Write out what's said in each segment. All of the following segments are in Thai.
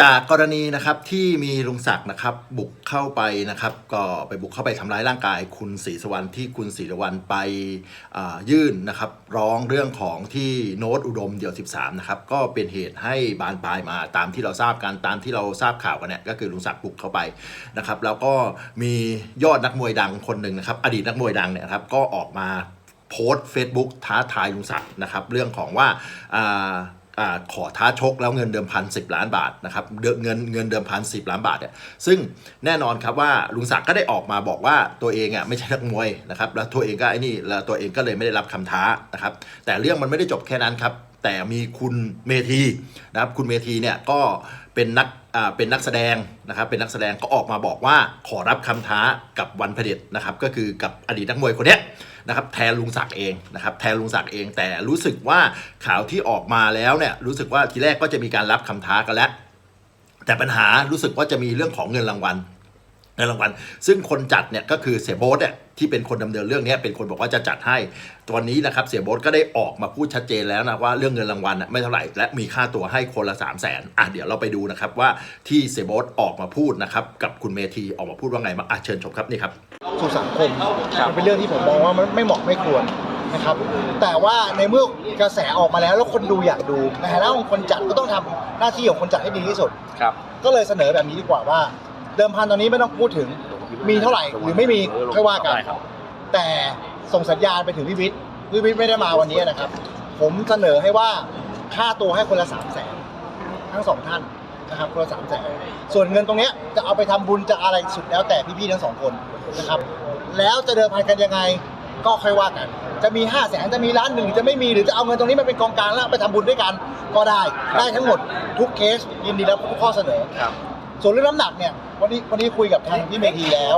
จากกรณีนะครับที่มีลุงศักดิ์นะครับบุกเข้าไปนะครับก็ไปบุกเข้าไปทำร้ายร่างกาย คุณศรีสวรรณที่คุณศรีสวรรณไปยื่นนะครับร้องเรื่องของที่โน้ตอุดมเดี่ยว 13นะครับก็เป็นเหตุให้บานปลายมาตามที่เราทราบกันตามที่เราทราบข่าวกันเนี่ยก็คือลุงศักดิ์บุกเข้าไปนะครับแล้วก็มียอดนักมวยดังคนหนึ่งนะครับอดีตนักมวยดังเนี่ยครับก็ออกมาโพสต์ Facebook ท้าทายลุงศักดิ์นะครับเรื่องของว่า ขอท้าชกแล้วเงินเดิมพันสิล้านบาทนะครับเงินเงินเดิมพันสิล้านบาทเนี่ยซึ่งแน่นอนครับว่าลุงศักดิ์ก็ได้ออกมาบอกว่าตัวเองอะไม่ใช่นักมวยนะครับแล้วตัวเองก็ไอ้นี่แล้วตัวเองก็เลยไม่ได้รับคำท้านะครับแต่เรื่องมันไม่ได้จบแค่นั้นครับ แต่มีคุณเมธีนะครับคุณเมธีเนี่ยก็เป็นนักอ่าเป็นนักแสดงนะครับเป็นนักแสดงก็ออกมาบอกว่าขอรับคำท้ากับวันเผด็จนะครับก็คือกับอดีตนักมวยคนนี้นะครับแทนลุงศักดิ์เองนะครับแทนลุงศักดิ์เองแต่รู้สึกว่าข่าวที่ออกมาแล้วเนี่ยรู้สึกว่าทีแรกก็จะมีการรับคำท้ากันแล้วแต่ปัญหารู้สึกว่าจะมีเรื่องของเงินรางวัล เงินรางวัลซึ่งคนจัดเนี่ยก็คือเสียโบ๊ทเนี่ยที่เป็นคนดำเนินเรื่องเนี้ยเป็นคนบอกว่าจะจัดให้ตอนนี้นะครับเสียโบ๊ทก็ได้ออกมาพูดชัดเจนแล้วนะว่าเรื่องเงินรางวัลน่ะไม่เท่าไหร่และมีค่าตัวให้คนละ 3 0 0แสนอะเดี๋ยวเราไปดูนะครับว่าที่เสียโบ๊ทออกมาพูดนะครับกับคุณเมธีออกมาพูดว่าไงบ้างอะเชิญชมครับนี่ครับสู่สังคมมันเป็นเรื่องที่ผมมองว่ามันไม่เหมาะไม่ควรนะครับแต่ว่าในเมื่อกระแสออกมาแล้วแล้วคนดูอยากดูในฐานะของคนจัดก็ต้องทำหน้าที่ของคนจัดให้ดีที่สุดครับก็เลยเสนอแบบนี้ดีกว่าว่า เดิมพันตอนนี้ไม่ต้องพูดถึง มีเท่าไหร่หรือไม่มีค่อยว่ากัน ได้ครับ แต่ส่งสัญญาณไปถึงพี่วิทย์พี่วิทย์ไม่ได้มาวันนี้นะครับ ผมเสนอให้ว่าค่าตัวให้คนละสามแสนทั้งสองท่านนะครับคนละสามแสนส่วนเงินตรงเนี้ยจะเอาไปทำบุญจะอะไรสุดแล้วแต่พี่ๆทั้งสองคนนะครับ แล้วจะเดิมพันกันยังไงก็ค่อยว่ากัน จะมี5้าแสนจะมีล้านหนึ่งจะไม่มีหรือจะเอาเงินตรงนี้มาเป็นกองกลางแล้วไปทำบุญด้วยกันก็ได้ได้ทั้งหมดทุกเคสยินดีรับทุกข้อเสนอ ครับ ส่วนเรื่องน้ำหนักเนี่ยวันนี้วันนี้คุยกับทางพี่เมธีแล้ว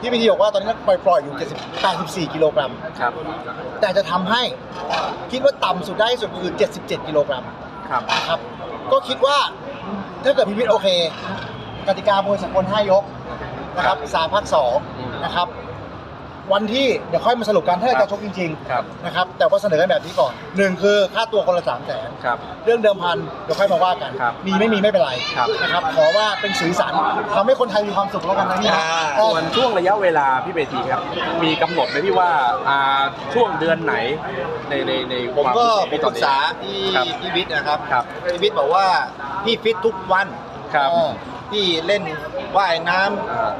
พี่เมธีบอกว่าตอนนี้ปล่อยปล่อยๆอยู่70 84กิโลกรัมครับ แต่จะทำให้คิดว่าต่ำสุดได้ที่สุดคือ 77กิโลกรัมครับนะครับ ก็คิดว่าถ้าเกิดพิวิทย์โอเค กติกามวยสากล5ยกนะครับสามพักสองนะครับ วันที่เดี๋ยวค่อยมาสรุปกันถ้าจะชกจริงครับๆนะครับแต่ว่าเสนอกันแบบนี้ก่อนหนึ่งคือค่าตัวคนละสามแสนครับ เรื่องเดิมพันเดี๋ยวค่อยมาว่ากัน ครับมีไม่มีไม่เป็นไรครับ นะครับขอว่าเป็นสีสันทำให้คนไทยมีความสุขแล้วกันนะพี่นะเออส่วนช่วงระยะเวลาพี่เบทีครับ มีกำหนดไหมพี่ว่าอ่าช่วงเดือนไหนในในในผมความก็รู้สึไปที่ปตอรึนกนี้ ษาพี่ครับพี่วิทย์นะครับครับ พี่วิทย์บอกว่าพี่ฟิตทุกวันครับ เออพี่เล่นว่ายน้ำ อ่า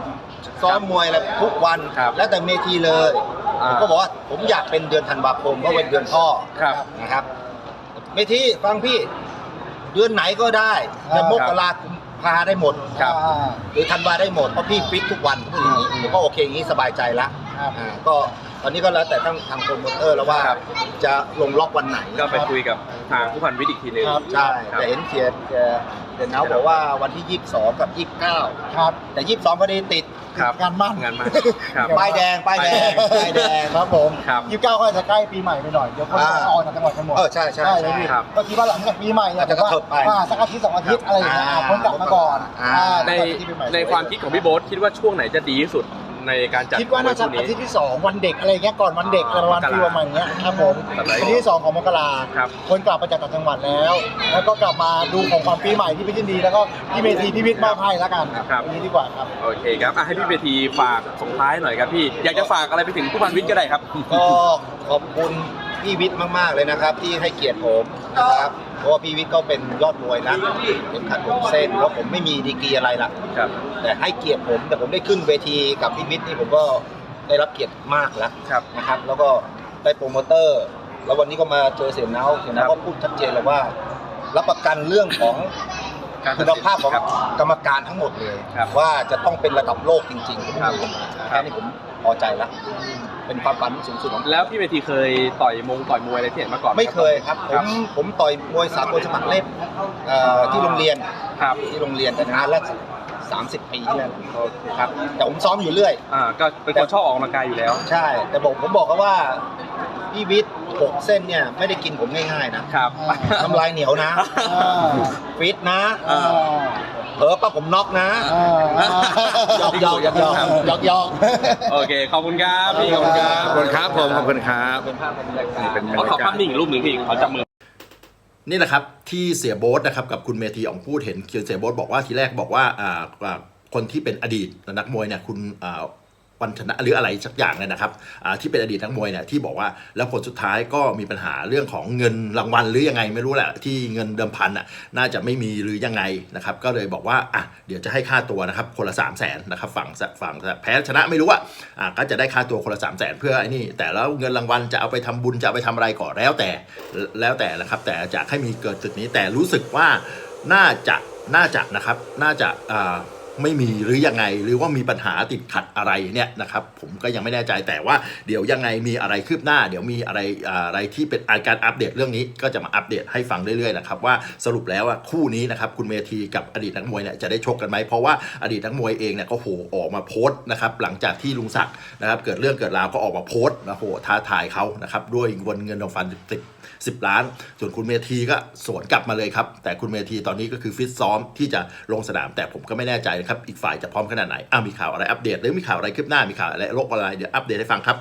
ซ้อมมวยอะไรทุกวัน ครับแล้วแต่เมทีเลยอ่าผมก็บอกว่าผมอยากเป็นเดือนธันวาคมเพราะเป็นเดือนพ่อครับ นะครับเมทีฟังพี่เดือนไหนก็ได้จะอ่ามกราคมพาได้หมด ครับ อ่า หรือธันวาได้หมดเพราะพี่ฟิตทุกวันพูดอย่างนี้อืมผมก็โอเคอย่างนี้สบายใจละครับ อ่าก็ตอนนี้ก็แล้วแต่ทางทางโปรโมเตอร์แล้วว่าครับ จะลงล็อกวันไหนก็ไปคุยกับทางผู้พันวิทย์อีกทีหนึงครับใช่ครับ แต่เห็นเสียเสียเสียเนาบอกว่าวันที่ 22 กับ 29 ครับ แต่ 22พอดีติด ครับงานมั่นงานมั่นครับป้ายแดงป้ายแดงป้ายแดงครับผมครับยี่สิบเก้าก็จะใกล้ปีใหม่ไปหน่อยเดี๋ยวคนอ่าจะออกจากจังหวัดกันหมดเออใช่ใช่ใช่ใช่ไหมพี่ครับก็คิดว่าหลังจากปีใหม่เนี่ยอาจจะกระเถิบไปอ่าสักอาทิตย์สองอาทิตย์อะไรอย่างเงี้ยอ่าอ่าคนกลับมาก่อนอ่าอ่าในก่อที่ปีใหม่ในความคิดของพี่โบ๊ทคิดว่าช่วงไหนจะดีที่สุด ในการจัดคิดว่าน่าจะมวยอาคู่ทิตย์ที่สองวันเด็กอะไรเงี้ยก่อนวันเด็กอะไรประมาณมกราฟีลประมาณเนี้ยครับผมแบบไหนอาทิตย์ที่สองของมกราครับคนกลับมาจากต่างจังหวัดแล้ว แล้วก็กลับมาดูของขวัญปีใหม่ที่พี่ยินดี แล้วก็พี่เมธีพี่วิทย์มอบให้แล้วกันครับอันนี้ดีกว่าครับโอเคครับอะให้พี่เบทีฝากส่งท้ายหน่อยครับพี่อยากจะฝากอะไรไปถึงผู้พันวิทย์ก็ได้ครับก็ขอบคุณพี่วิทย์มากๆเลยนะครับ ที่ให้เกียรติผมนะครับ เพราะว่าพี่วิทย์ก็เป็นยอดมวยนะเป็นขัดผมเส้นแล้วผมไม่มีดีกรีอะไรล่ะครับ แต่ให้เกียรติผมแต่ผมได้ขึ้นเวทีกับพี่วิทย์นี่ผมก็ได้รับเกียรติมากแล้วครับนะครับ แล้วก็ได้โปรโมเตอร์ แล้ววันนี้ก็มาเจอเสียเนาเสียเนาครับก็พูดชัดเจนเลยว่า รับประกันเรื่องของการตัคุดณสินภาพของครับกรรมการทั้งหมดเลยครับว่าจะต้องเป็นระดับโลกจริงๆครับแค่นี้ผม พอใจแล้วเป็นความฝันสูงสุดของผมแล้วพี่เบทีเคยต่อยมงต่อยมวยอะไรที่เห็นมาก่อนหไม่เคยครับผมผมต่อยมวยสากลสมัครเล่นเอ่อที่โรงเรียนครับ ที่โรงเรียนแต่นานแล้วสามสิบปีที่แล้วโอเคครับแต่ผมซ้อมอยู่เรื่อย อ่าก็เป็นคนชอบออกกำลังกายอยู่แล้ว ใช่ แต่บอกผมบอกเขาว่าพี่วิทย์หกเส้นเนี่ยไม่ได้กินผมง่ายๆนะครับน้ำลายเหนียวนะอ่าฟิตนะอ่าเผลอป้าผมน็อกนะอ่าอ่าหยอกหยอกหยอกหยอกหยอกหยอก โอเค ขอบคุณครับพี่ขอบคุณครับขอบคุณครับผมขอบคุณครับ เป็นภาพบรรยากาศนี่เป็นเขาขอภาพนิ่งอีกรูปหนึ่งพี่เขาจับมือ นี่แหละครับที่เสียโบ๊ทนะครับกับคุณเมธีอองพูดเห็นเสียโบ๊ทบอกว่าทีแรกบอกว่าอ่าอ่าคนที่เป็นอดีตนักมวยเนี่ยคุณอ่า วันชนะหรืออะไรสักอย่างเนี่ยนะครับที่เป็นอดีตนักมวยเนี่ยที่บอกว่าแล้วผลสุดท้ายก็มีปัญหาเรื่องของเงินรางวัลหรือยังไงไม่รู้แหละที่เงินเดิมพันอะน่าจะไม่มีหรือยังไงนะครับก็เลยบอกว่าอะเดี๋ยวจะให้ค่าตัวนะครับคนละ3 0 0แสนนะครับฝั่งฝั่งแพ้ชนะไม่รู้อะอะก็จะได้ค่าตัวคนละ3 0 0แสนเพื่อไอ้นี่แต่แล้วเงินรางวัลจะเอาไปทำบุญจะเอาไปทำอะไรก่อนแล้วแต่แล้วแต่นะครับแต่จะให้มีเกิดจุดนี้แต่รู้สึกว่าน่าจะน่าจะนะครับน่าจะอ่า ไม่มีหรือยังไงหรือว่ามีปัญหาติดขัดอะไรเนี่ยนะครับผมก็ยังไม่แน่ใจแต่ว่าเดี๋ยวยังไงมีอะไรคืบหน้า เดี๋ยวมีอะไรอะไรที่เป็นอาการอัปเดตเรื่องนี้ก็จะมาอัปเดตให้ฟังเรื่อยๆนะครับว่าสรุปแล้วคู่นี้นะครับคุณเมธีกับอดีตนักมวยเนี่ยจะได้ชกกันไหมเพราะว่าอดีตนักมวยเองเนี่ยก็โหออกมาโพสต์นะครับหลังจากที่ลุงศักดิ์นะครับเกิดเรื่องเกิดราวก็ออกมาโพสต์นะโหท้าทายเขานะครับด้วยเงินเงินรางวัลสิบล้าน ส่วนคุณเมธีก็สวนกลับมาเลยครับแต่คุณเมธีตอนนี้ก็คือฟิตซ้อมที่จะลงสนามแต่ผมก็ไม่แน่ใจนะครับ อีกฝ่ายจะพร้อมขนาดไหนอ้าวมีข่าวอะไรอัปเดต หรือมีข่าวอะไรคืบหน้า มีข่าวอะไรโลกออนไลน์เดี๋ยวอัปเดตให้ฟังครับ